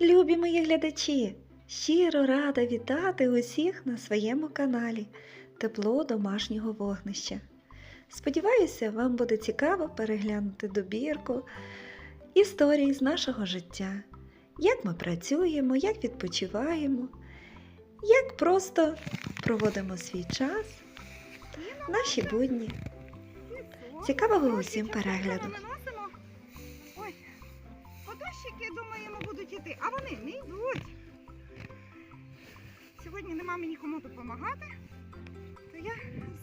Любі мої глядачі! Щиро рада вітати усіх на своєму каналі Тепло домашнього вогнища. Сподіваюся, вам буде цікаво переглянути добірку історій з нашого життя, як ми працюємо, як відпочиваємо, як просто проводимо свій час, наші будні. Цікавого усім перегляду! Думаємо, а вони не йдуть. Сьогодні нема мені кому допомагати, то я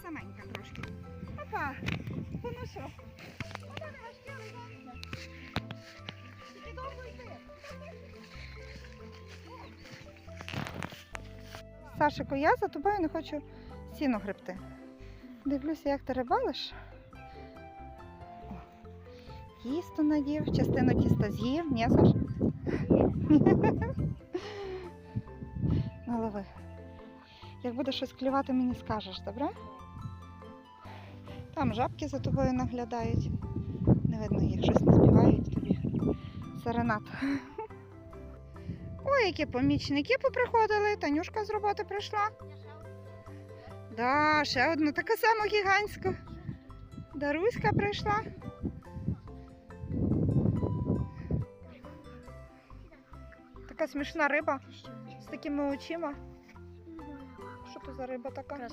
саменька трошки. Опа, ну що? Вона не важкі, але добре. Тільки довго йти. Сашико, я за тобою не хочу сіно гребти. Дивлюся, як ти рибалиш. Тісто надів, частину тіста з'їв, ні, Саш? Налови. Як буде щось клювати, мені скажеш, добре? Там жабки за тобою наглядають. Не видно їх, щось не співають тобі. Серенат. Ой, які помічники поприходили. Танюшка з роботи прийшла. Да, ще одну таку саму гігантську. Даруська прийшла. Така смішна риба з такими очима. Що то за риба така?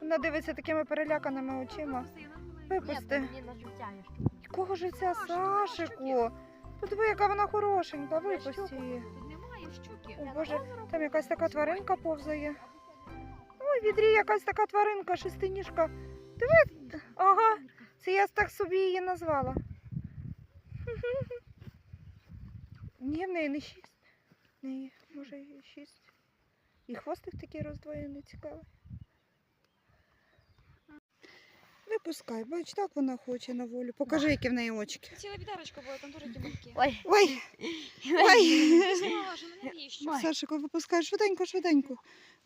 Вона дивиться такими переляканими очима. Випусти. Якого ж це Сашику? Подиви, яка вона хорошенька, випусти її. О Боже, там якась така тваринка повзає. Ой, відрі якась така тваринка, шестиніжка. Диви, ага, це я так собі її назвала. Ні, в неї не шість. В неї, може, і шість. І хвостик такий роздвоєний, цікавий. Випускай, бач, так вона хоче на волю. Покажи, які в неї очки. Ціла відерочка була, там дуже тімонькі. Ой, Ой, ой. Схоже, ну? Сашику, випускай швиденько, швиденько.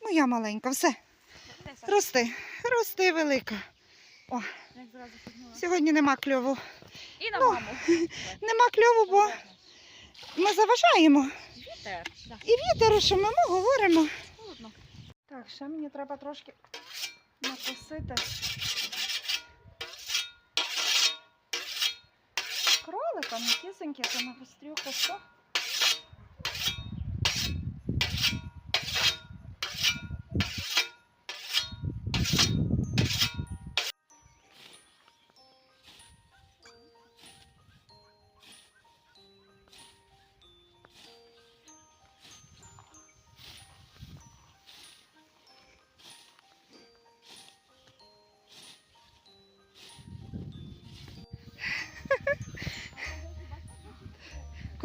Моя маленька, все. Де Саша? Рости, рости велика. Як зразу підняла. Сьогодні нема кльову. І на Ну, маму. Нема кльову, бо ми заважаємо. Вітер. Да. І вітер, що ми говоримо. Холодно. Так, ще мені треба трошки накосити. Кролика, кисеньки, це на гострюху що?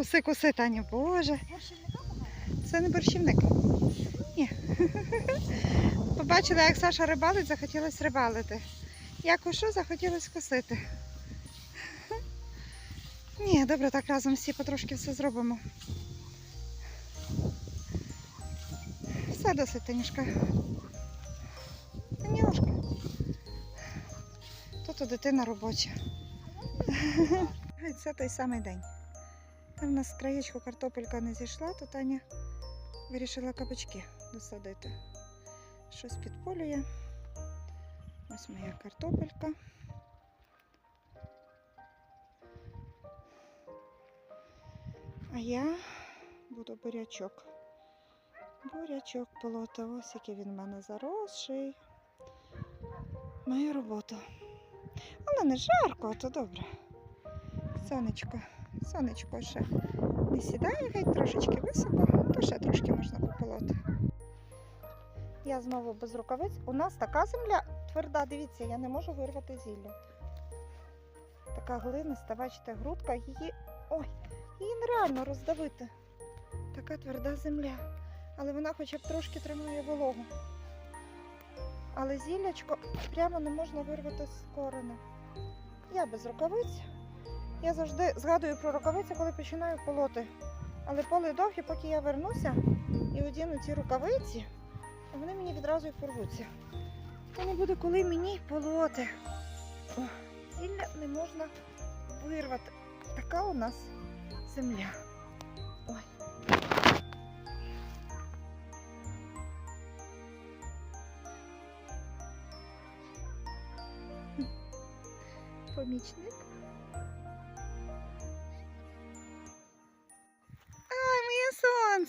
Коси, коси, Таня, боже. Це не борщівник. Ні. Побачила, як Саша рибалить, захотілося рибалити. Як у що захотілося косити. Ні, добре, так разом всі потрошки все зробимо. Все досить, Танюшка. Танюшка. Тут у дитина робоча. Це той самий день. Там в нас краєчку картопелька не зійшла, то Таня вирішила кабачки досадити. Щось підполює. Ось моя картопелька. А я буду бурячок. Бурячок полоти. Ось який він в мене заросший. Моя робота. Але не жарко, а то добре. Сонечко. Сонечко ще не сідає, геть трошечки високо, то ще трошки можна пополоти. Я знову без рукавиць. У нас така земля тверда, дивіться, я не можу вирвати зілля. Така глиниста, бачите, грудка, її. Ой, її нереально роздавити. Така тверда земля. Але вона хоча б трошки тримає вологу. Але зіллячко прямо не можна вирвати з корена. Я без рукавиць. Я завжди згадую про рукавиці, коли починаю полоти. Але поле довгі, поки я вернуся і одіну ці рукавиці, вони мені відразу і порвуться. Та не буде коли мені полоти. О, Сілля не можна вирвати. Така у нас земля. Ой. Помічник.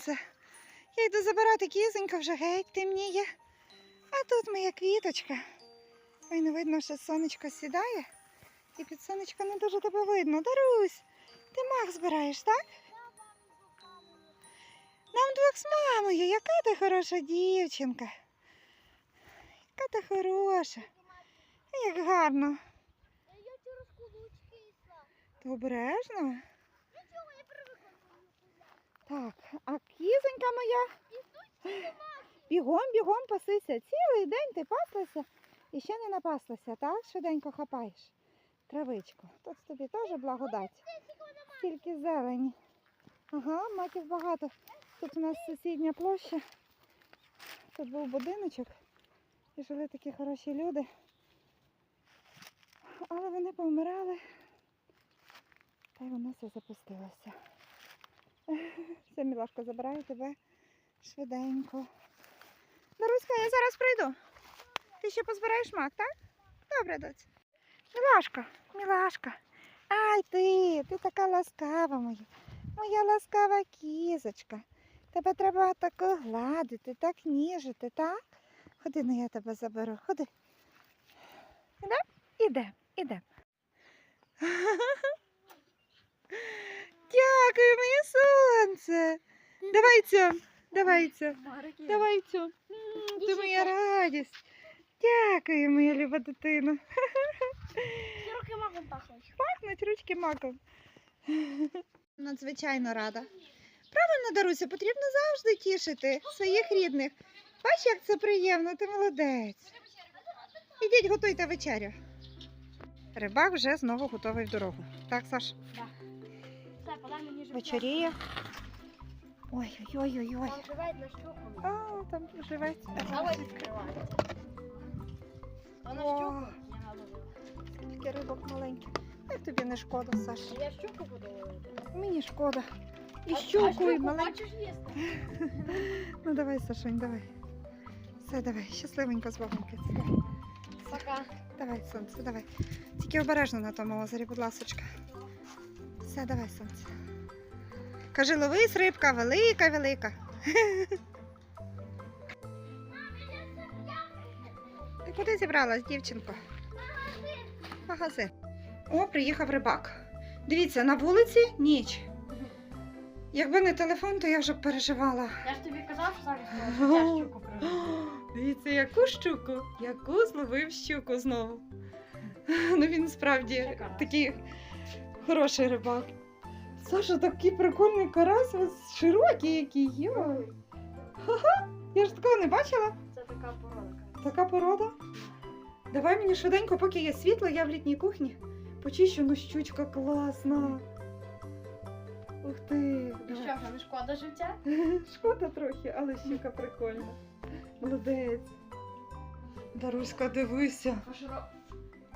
Сонце. Я йду забирати кізонька, вже геть темніє. А тут моя квіточка. Ой, не видно, що сонечко сідає. І під сонечко не дуже тебе видно. Дарусь, ти мах збираєш, так? Нам двох з мамою. Яка ти хороша дівчинка. Яка ти хороша. Як гарно. Я через кулучки. Ти обережно. Так, а кізонька моя. Бігом, бігом пасися. Цілий день ти паслася і ще не напаслася, так? Швиденько хапаєш. Травичку. Тут тобі теж благодать. Стільки зелені. Ага, маків багато. Тут у нас сусідня площа. Тут був будиночок. І жили такі хороші люди. Але вони повмирали. Та й воно все запустилося. Все, Мілашко, забираю тебе швиденько. Даруська, я зараз прийду. Ти ще позбираєш мак, так? Добре, доць. Мілашка, Мілашка. Ай ти, ти така ласкава моя. Моя ласкава кізочка. Тебе треба тако гладити, так ніжити, так? Ходи, ну я тебе заберу. Ходи. Ідем? Ідем, ідем. Дякую, моє сонце. Давай цьом, давай цьом, давай. М, Ти моя радість. Дякую, моя люба дитина. Руки маком пахнуть. Пахнуть ручки маком. Надзвичайно рада. Правильно, Даруся, потрібно завжди тішити своїх рідних. Бач, як це приємно, ти молодець. Ідіть, готуйте вечерю. Рибак вже знову готовий в дорогу. Так, Саш? Мені. Вечеріє. Ой-ой-ой-ой. Там живе на щуку. А, там живець. Давай відкривається. А на щуку. Скільки рибок маленьких. Як тобі не шкода, Саш? Я щуку буду ловити. Мені шкода. І А- щуку, а і щуку маленьку. хочеш їсти? Ну давай, Сашонь, давай. Все, давай, щасливенько з. Давай. Пока. Давай, сонце, давай. Тільки обережно на тому озері, будь ласочка. Все, давай, сонце. Кажи, ловись, рибка, велика, велика. Ти куди зібралась, дівчинко? Магазин. О, приїхав рибак. Дивіться, на вулиці ніч. Якби не телефон, то я вже б переживала. Я ж тобі казав, що зараз я щуку приведу. Дивіться, яку щуку, яку зловив щуку знову. Ну він справді такий хороший рибак. Саша, такий прикольний карась, ось широкий який. Йой. Ха-ха, я ж такого не бачила. Це така порода. Така порода. Давай мені швиденько, поки є світло, я в літній кухні. Почищу, ну щучка класна. Ух ти. І що, не шкода життя? Шкода трохи, але щука прикольна. Молодець. Даруська, дивися.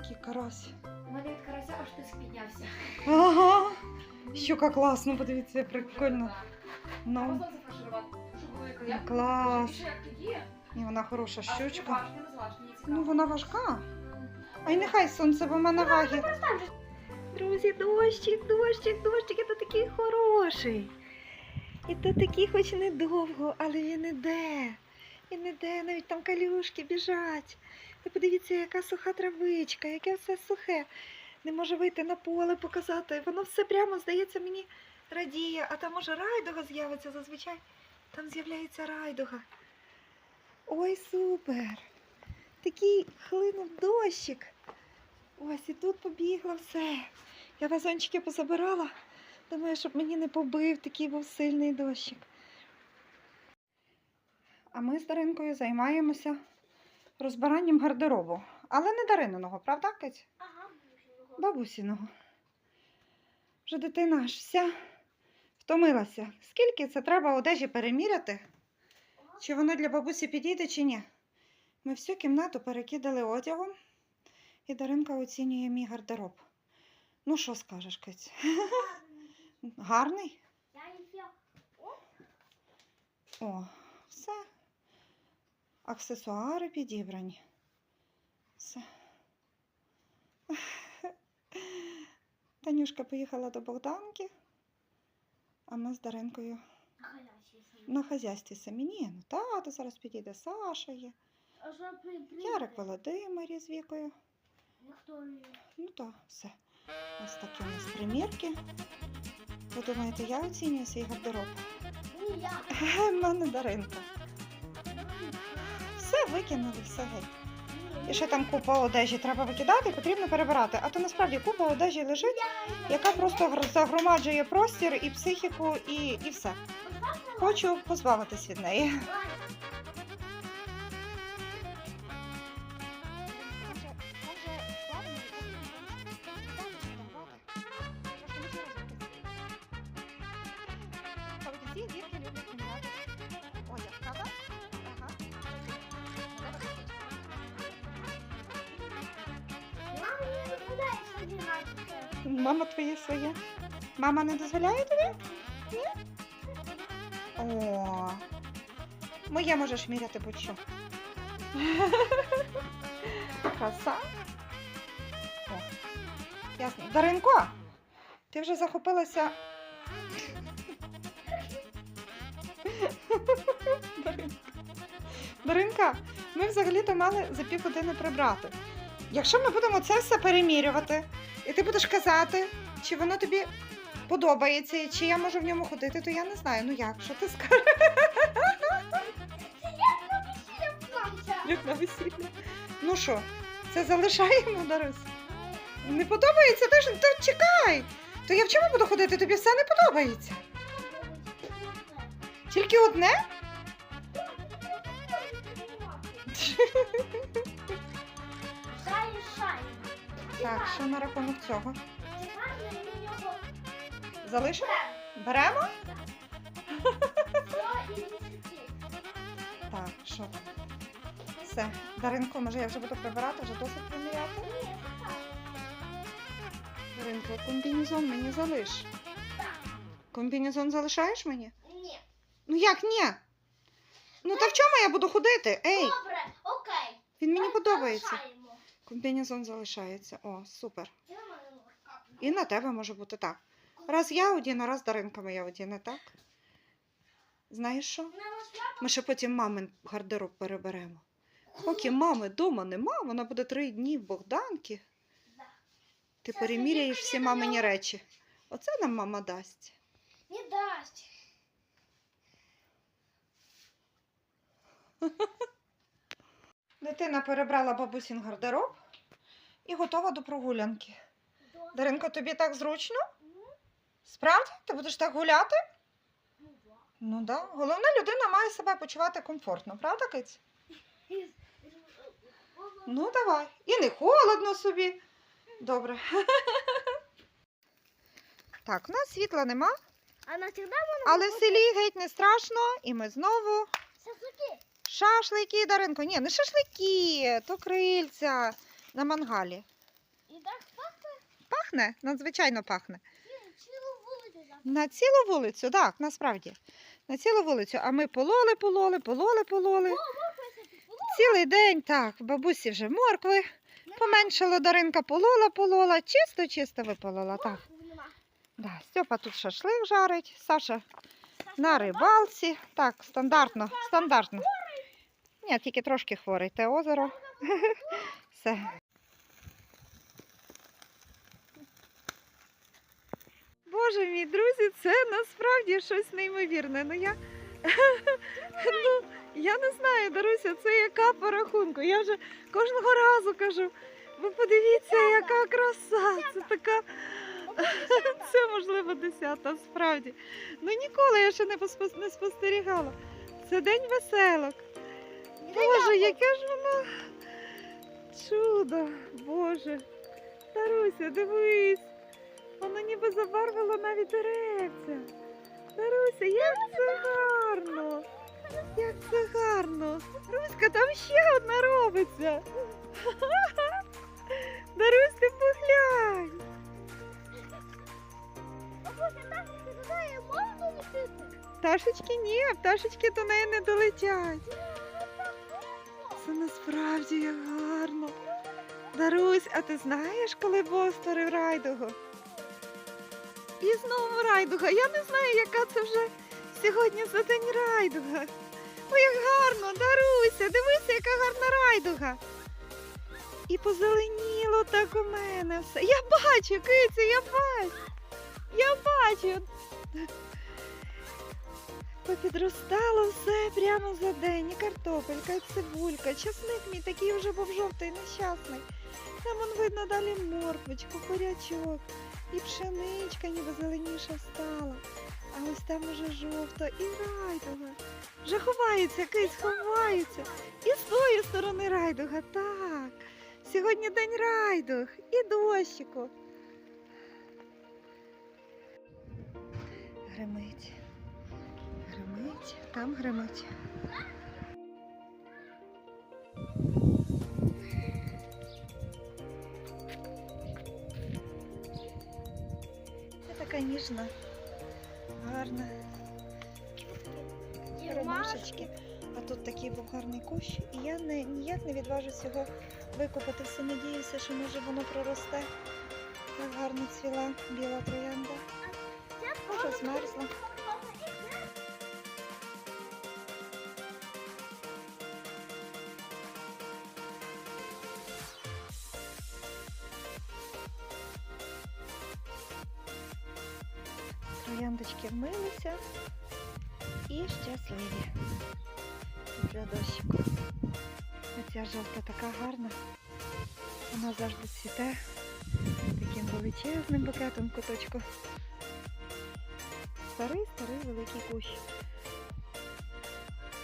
Який карась. У мене від карася аж тиск піднявся. Ага. Щука класна, подивіться, прикольно. Ну, клас. І вона хороша щучка. не. Ну, вона важка. А й нехай сонце, бо в мене ваги. Друзі, дощик, дощик, дощик, це такий хороший. І то такий хоч недовго, але він іде. Він іде, навіть там калюшки біжать. Ви подивіться, яка суха травичка, яке все сухе. Не може вийти на поле показати. Воно все прямо, здається, мені радіє. А там може райдуга з'явиться зазвичай. Там з'являється райдуга. Ой, супер! Такий хлинув дощик. Ось і тут побігло все. Я вазончики позабирала. Думаю, щоб мені не побив, такий був сильний дощик. А ми з Даринкою займаємося розбиранням гардеробу. Але не Дарининого, правда, Кать? Ага. Бабусіного. Вже дитина аж вся втомилася. Скільки це треба одежі переміряти? Чи воно для бабусі підійде, чи ні? Ми всю кімнату перекидали одягом, і Даринка оцінює мій гардероб. Ну, що скажеш, Киць? Гарний? О. Аксесуари підібрані. Все. Танюшка поїхала до Богданки, а ми з Даринкою на хазяйстві самі. Ні, ну тато зараз підійде, Саша є. А що при Ярик Володимир з вікою. Вікторія? Ну так, все. Ось такі у нас примірки. Ви думаєте, я оцінюю свій гардероб? Ні, я. В мене Даринка. Все викинули, все геть. І ще там купа одежі треба викидати, потрібно перебирати. А то насправді купа одежі лежить, яка просто загромаджує простір і психіку, і, і все. Хочу позбавитись від неї. Одяг, правда? Мама твоє своє. Мама не дозволяє тобі? Ні? О, моє можеш міряти будь-що. Краса. О, ясно. Даринко, ти вже захопилася. Даринка. Даринка, ми взагалі-то мали за півгодини прибрати. Якщо ми будемо це все перемірювати, і ти будеш казати, чи воно тобі подобається, і чи я можу в ньому ходити, то я не знаю. Ну як, що ти скажеш? Як на весілля. Ну що, це залишаємо, Дарус? Не подобається? Ти ж то чекай. То я в чому буду ходити? Тобі все не подобається. Тільки одне? Так, що на рахунок цього? Тепер ми його Залишимо? Беремо? все і відсіти. Так, що там? Все. Даринко, може я вже буду прибирати, вже досить приміряти? Ні, так. Даринко, комбінезон мені залиш. Комбінезон залишаєш мені? Ні. Ну як ні? Ну та в чому я буду ходити? Ей, Добре, окей. він мені подобається. залишаємо. Комбінезон залишається. О, супер. І на тебе може бути так. Раз я одіну, раз Даринка моя одіне, так? Знаєш що? Ми ще потім мамин гардероб переберемо. Поки мами вдома нема, вона буде три дні в Богданки. Ти переміряєш всі мамині речі. Оце нам мама дасть. Не дасть. Дитина перебрала бабусін гардероб і готова до прогулянки. Даринко, тобі так зручно? Справді? Ти будеш так гуляти? Ну. Так. Да. Головне, людина має себе почувати комфортно, правда, Киць? Ну, давай. І не холодно собі. Добре. Так, у нас світла нема, але в селі геть не страшно, і ми знову шашлики. Даринко. Ні, не шашлики, то крильця на мангалі. І так Пахне? Надзвичайно пахне. цілу вулицю. за- На цілу вулицю, так, насправді. На цілу вулицю. А ми пололи, пололи, пололи, пололи. Цілий день, так, бабусі вже моркви. Поменшало Даринка полола, полола, чисто, чисто виполола. Так. Да, Степа тут шашлик жарить, Саша на рибалці. Так, стандартно, стандартно. Ні, тільки трошки хворий те озеро. Все. Боже мій, друзі, це насправді щось неймовірне. Ну я, ну, я не знаю, Даруся, це яка по рахунку. Я вже кожного разу кажу, ви подивіться, яка краса. Це така. Це можливо десята, справді. Ну ніколи я ще не, спостерігала. Це день веселок. Боже, яке ж воно чудо, Боже. Таруся, дивись. Воно ніби забарвило навіть деревця. Таруся, як це гарно. Як це гарно. Руська, там ще одна робиться. Дарусь, ти поглянь. Пташечки ні, пташечки до неї не долетять. Насправді як гарно. Дарусь, а ти знаєш, коли Бог створив райдугу? І знову райдуга. Я не знаю, яка це вже сьогодні за день райдуга. Ой, як гарно, Даруся, дивися, яка гарна райдуга. І позеленіло так у мене все. Я бачу, кицю, я бачу. Я бачу. Попідростало все прямо за день. І картопелька, і цибулька, часник мій такий вже був жовтий, нещасний. Там он видно далі морквочку, бурячок, і пшеничка ніби зеленіша стала. А ось там уже жовто і райдуга. Вже ховається, кись, ховається. І з тої сторони райдуга, так. Сьогодні день райдуг і дощику. Гримить. Гримить, там гримить. Це така ніжна, гарна. Ромашечки. А тут такий був гарний кущ, і я не, ніяк не відважусь його викопати. Все надіюся, що може воно проросте. Як гарно цвіла біла троянда. Може змерзла. Трояндочки вмилися і щасливі після дощику. Оця жовта така гарна. Вона завжди цвіте таким величезним букетом куточку. Старий, старий великий кущ.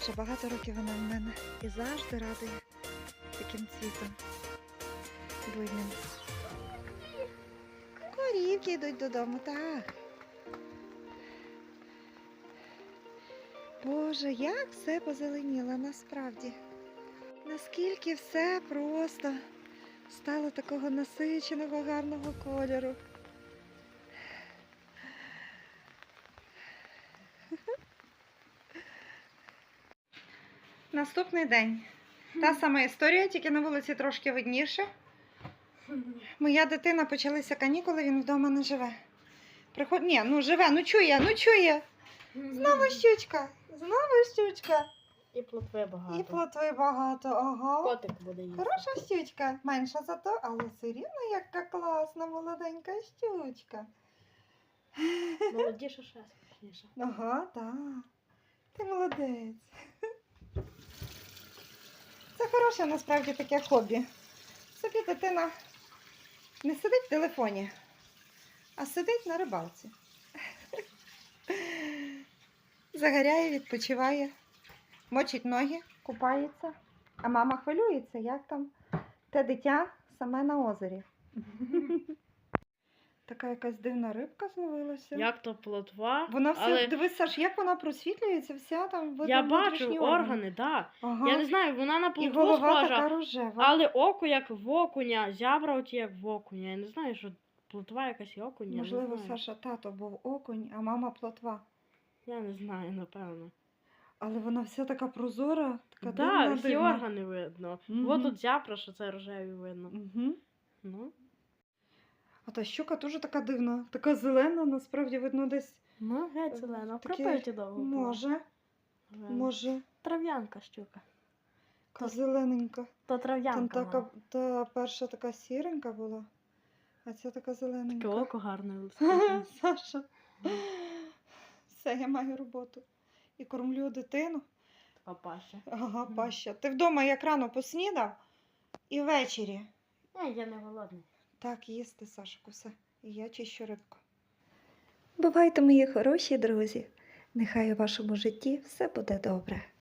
Вже багато років вона в мене і завжди радує таким цвітом буйним. Корівки йдуть додому, так. Боже, як все позеленіло насправді. Наскільки все просто стало такого насиченого, гарного кольору. Наступний день. Та сама історія, тільки на вулиці трошки видніше. Моя дитина почалися канікули, він вдома не живе. Приход... Ні, ну живе, ну чує, ну чує. Знову щучка, знову щучка. І плотви багато. І плотви багато, ага. Котик буде їсти. Хороша щучка, менша зато, але все рівно яка класна молоденька щучка. Молодіше ще смішніше. Ага, так. Ти молодець. Це хороше насправді таке хобі. Собі дитина не сидить в телефоні, а сидить на рибалці. Загоряє, відпочиває, мочить ноги, купається, а мама хвилюється, як там те дитя саме на озері. Така якась дивна рибка з'явилася. Як то плотва? Вона все, але дивись, Саш, як вона просвітлюється, вся там я бачу органи, так. Ага. Я не знаю, вона на І голова схожа, така рожева. але око як в окуня, зябра оті як в окуня. Я не знаю, що плотва якась і окуня. Можливо. Саша тато був окунь, а мама плотва. Я не знаю, напевно. Але вона вся така прозора, така Так, дивна, всі дивна. органи видно. Мгм. От тут зябра, що це рожеві видно. Угу. Ну, А та щука теж така дивна, така зелена, насправді видно десь. ну геть зелена. Таке Пропиті довго. Може, Зелена. може, Трав'янка щука. така зелененька. То Там трав'янка. така, вона. та перша така сіренька була, а ця така Таке зелененька. око гарне. Саша. Все, я маю роботу. І кормлю дитину. Папаша. Ага, паща. Ти вдома як рано поснідав і ввечері. Ні, я не голодний. Так, їсти, Сашку, все. І я чищу рибку. Бувайте, мої хороші друзі! Нехай у вашому житті все буде добре.